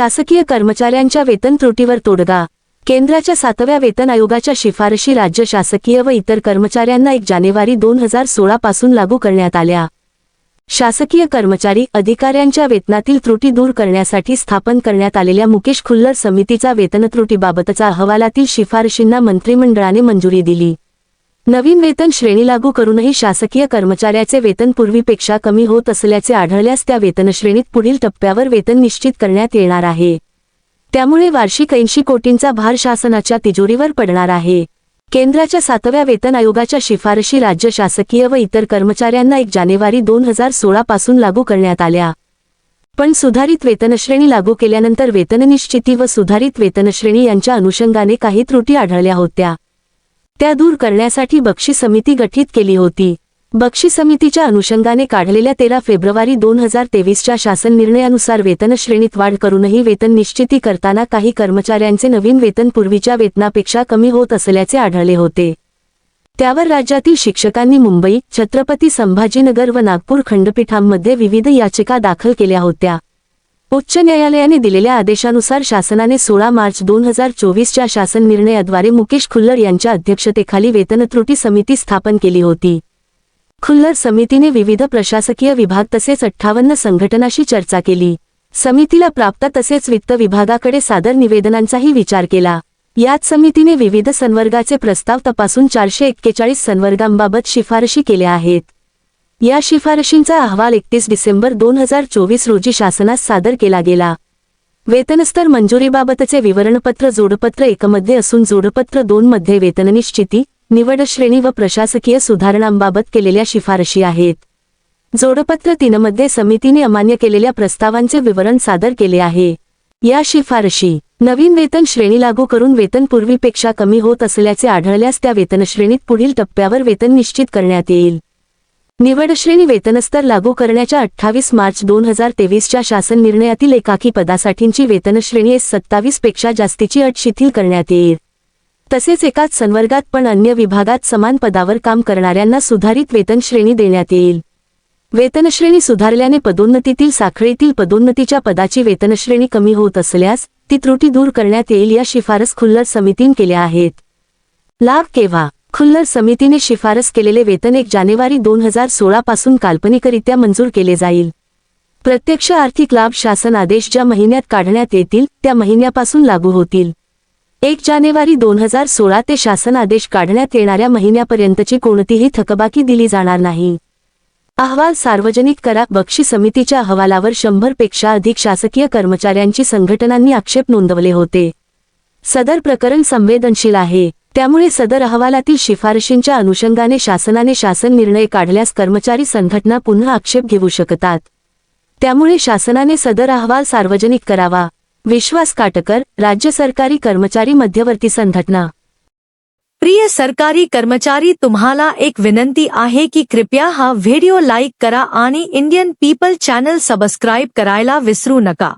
शासकीय कर्मचाऱ्यांच्या वेतन त्रुटीवर तोडगा. केंद्राच्या सातव्या वेतन आयोगाच्या शिफारशी राज्य शासकीय व इतर कर्मचाऱ्यांना एक जानेवारी दोन हजार सोळा पासून लागू करण्यात आल्या. शासकीय कर्मचारी अधिकाऱ्यांच्या वेतनातील त्रुटी दूर करण्यासाठी स्थापन करण्यात आलेल्या मुकेश खुल्लर समितीचा वेतन त्रुटीबाबतचा अहवालातील शिफारशींना मंत्रिमंडळाने मंजुरी दिली. नवीन वेतन श्रेणी लागू करूनही शासकीय कर्मचाऱ्याचे वेतन पूर्वीपेक्षा कमी होत असल्याचे आढळल्यास त्या वेतनश्रेणीत पुढील टप्प्यावर वेतन निश्चित करण्यात येणार आहे. त्यामुळे वार्षिक ऐंशी कोटींचा भार शासनाच्या तिजोरीवर पडणार आहे. केंद्राच्या सातव्या वेतन आयोगाच्या शिफारशी राज्य शासकीय व इतर कर्मचाऱ्यांना एक जानेवारी दोन हजार सोळा पासून लागू करण्यात आल्या. पण सुधारित वेतनश्रेणी लागू केल्यानंतर वेतननिश्चिती व सुधारित वेतनश्रेणी यांच्या अनुषंगाने काही त्रुटी आढळल्या होत्या. त्या दूर करण्यासाठी बक्षी समिती गठीत केली होती. बक्षी समितीच्या अनुषंगाने काढलेल्या तेरा फेब्रुवारी दोन हजार तेवीसच्या शासन निर्णयानुसार वेतनश्रेणीत वाढ करूनही वेतन निश्चिती करताना काही कर्मचाऱ्यांचे नवीन वेतन पूर्वीच्या वेतनापेक्षा कमी होत असल्याचे आढळले होते. त्यावर राज्यातील शिक्षकांनी मुंबई छत्रपती संभाजीनगर व नागपूर खंडपीठांमध्ये विविध याचिका दाखल केल्या होत्या. उच्च न्यायालयाने दिलेल्या आदेशानुसार शासनाने सोळा मार्च दोन हजार चोवीसच्या शासन निर्णयाद्वारे मुकेश खुल्लर यांच्या अध्यक्षतेखाली वेतन त्रुटी समिती स्थापन केली होती. खुल्लर समितीने विविध प्रशासकीय विभाग तसेच अठ्ठावन्न संघटनाशी चर्चा केली. समितीला प्राप्त तसेच वित्त विभागाकडे सादर निवेदनांचाही विचार केला. यात समितीने विविध संवर्गाचे प्रस्ताव तपासून चारशे एक्केचाळीस संवर्गांबाबत शिफारशी केल्या आहेत. या शिफारशींचा अहवाल एकतीस डिसेंबर दोन हजार चोवीस रोजी शासनास सादर केला गेला. वेतनस्तर मंजुरीबाबतचे विवरणपत्र जोडपत्र एकमध्ये असून जोडपत्र दोनमध्ये वेतननिश्चिती निवड श्रेणी व प्रशासकीय सुधारणांबाबत केलेल्या शिफारशी आहेत. जोडपत्र तीनमध्ये समितीने अमान्य केलेल्या प्रस्तावांचे विवरण सादर केले आहे. या शिफारशी नवीन वेतन श्रेणी लागू करून वेतन पूर्वीपेक्षा कमी होत असल्याचे आढळल्यास त्या वेतनश्रेणीत पुढील टप्प्यावर वेतन निश्चित करण्यात येईल. निवडश्रेणी वेतनस्तर लागू करण्याच्या अठ्ठावीस मार्च दोन हजार तेवीसच्या शासन निर्णयातील एकाकी पदासाठींची वेतनश्रेणी एस सत्तावीसपेक्षा जास्तीची अट शिथिल करण्यात येईल. तसेच एकाच संवर्गात पण अन्य विभागात समान पदावर काम करणाऱ्यांना सुधारित वेतनश्रेणी देण्यात येईल. वेतनश्रेणी सुधारल्याने पदोन्नतीतील साखळीतील पदोन्नतीच्या पदाची वेतनश्रेणी कमी होत असल्यास ती त्रुटी दूर करण्यात येईल या शिफारस खुल्लर समितीने केल्या आहेत. लाभ केव्हा? खुल्लर समितीने शिफारस केलेले वेतन एक जानेवारी दोन हजार सोळापासून काल्पनिकरित्या मंजूर केले जाईल. प्रत्यक्ष आर्थिक लाभ शासन आदेश ज्या महिन्यात काढण्यात येतील त्या महिन्यापासून लागू होतील. एक जानेवारी दोन हजार सोळा ते शासन आदेश काढण्यात येणाऱ्या महिन्यापर्यंतची कोणतीही थकबाकी दिली जाणार नाही. अहवाल सार्वजनिक करा बक्षी समितीच्या अहवालावर शंभरपेक्षा अधिक शासकीय कर्मचाऱ्यांची संघटनांनी आक्षेप नोंदवले होते. सदर प्रकरण संवेदनशील आहे. त्यामुळे सदर अहवालातील शिफारशींच्या अनुषंगाने शासनाने शासन निर्णय काढल्यास कर्मचारी संघटना पुन्हा आक्षेप घेऊ शकतात. त्यामुळे शासनाने सदर अहवाल सार्वजनिक करावा. विश्वास काटकर राज्य सरकारी कर्मचारी मध्यवर्ती संघटना. प्रिय सरकारी कर्मचारी तुम्हाला एक विनंती आहे की कृपया हा व्हिडिओ लाईक करा आणि इंडियन पीपल चॅनल सबस्क्राईब करायला विसरू नका.